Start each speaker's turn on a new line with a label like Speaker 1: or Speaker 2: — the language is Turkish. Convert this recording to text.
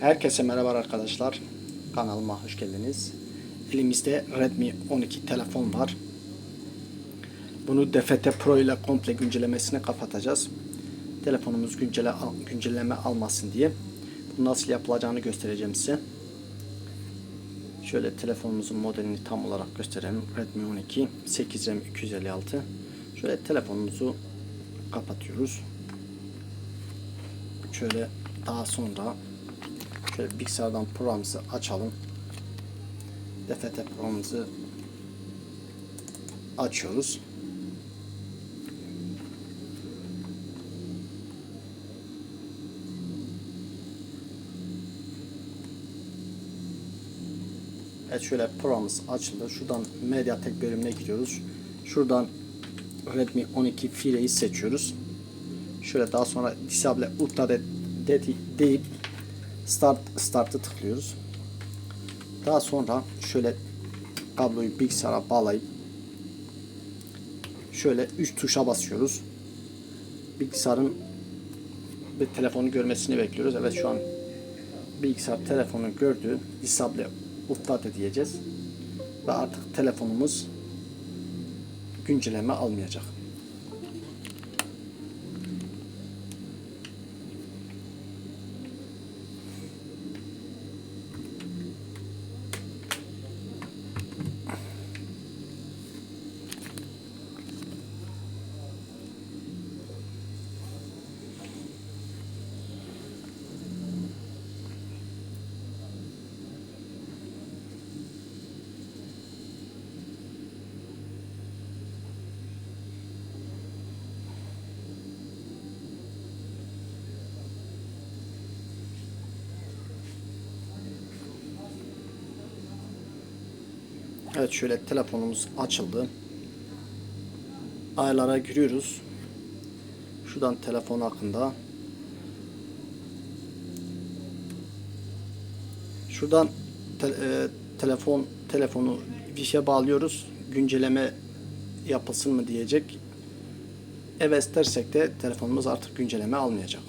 Speaker 1: Herkese merhaba arkadaşlar. Kanalıma hoş geldiniz. Elimizde Redmi 12 telefon var. Bunu DFT Pro ile komple güncellemesini kapatacağız. Telefonumuz güncele, güncelleme almasın diye. Bu nasıl yapılacağını göstereceğim size. Şöyle telefonumuzun modelini tam olarak gösterelim. Redmi 12 8 RAM 256. Şöyle telefonumuzu kapatıyoruz. Şöyle daha sonra şöyle bilgisayardan programımızı açalım. DFT programımızı açıyoruz. Evet şöyle programımız açıldı. Şuradan Mediatek bölümüne gidiyoruz. Şuradan Redmi 12 Fire'yi seçiyoruz. Şöyle daha sonra Disable Ultra de, de, deyip Start Start'ı tıklıyoruz. Daha sonra şöyle kabloyu bilgisayara bağlayıp şöyle üst tuşa basıyoruz. Bilgisayarın ve telefonu görmesini bekliyoruz. Evet şu an bilgisayar telefonu gördü. Disable Ultra diyeceğiz. Ve artık telefonumuz güncelleme almayacak. Evet şöyle telefonumuz açıldı. Ayarlara giriyoruz. Şuradan telefon hakkında. Şuradan te- e, telefon telefonu fişe bağlıyoruz. Güncelleme yapılsın mı diyecek. Evet dersek de telefonumuz artık güncelleme almayacak.